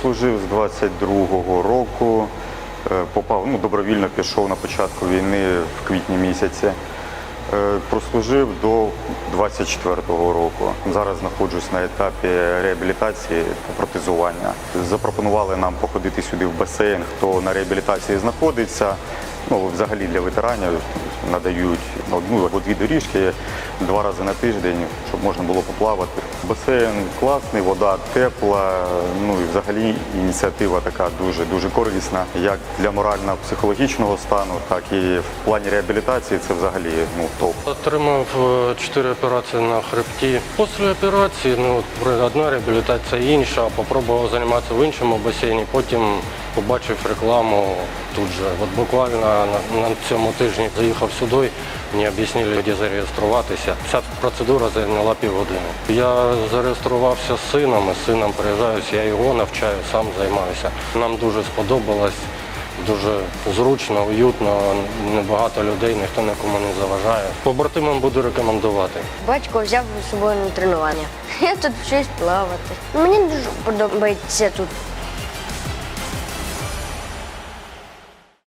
Служив з 22-го року, е, попав, ну, добровільно пішов на початку війни в квітні місяці. Е, Прослужив до 24-го року. Зараз знаходжусь на етапі реабілітації та протезування. Запропонували нам походити сюди в басейн, хто на реабілітації знаходиться. Ну, взагалі для ветеранів надають одну або дві доріжки два рази на тиждень, щоб можна було поплавати. Басейн класний, вода тепла. Ну і взагалі ініціатива така дуже дуже корисна, як для морально-психологічного стану, так і в плані реабілітації. Це взагалі ну топ. Отримав е, чотири операції на хребті. Після операції ну, одна реабілітація інша. Попробував займатися в іншому басейні. Потім побачив рекламу тут же. От буквально на, на цьому тижні заїхав сюди. Мені об'яснили, де зареєструватися. Вся процедура зайняла півгодини. Я зареєструвався з сином, з сином приїжджаюся, я його навчаю, сам займаюся. Нам дуже сподобалось. Дуже зручно, уютно, небагато людей, ніхто нікому не заважає. Побратимам буду рекомендувати. Батько взяв з собою на тренування. Я тут вчусь плавати. Мені дуже подобається тут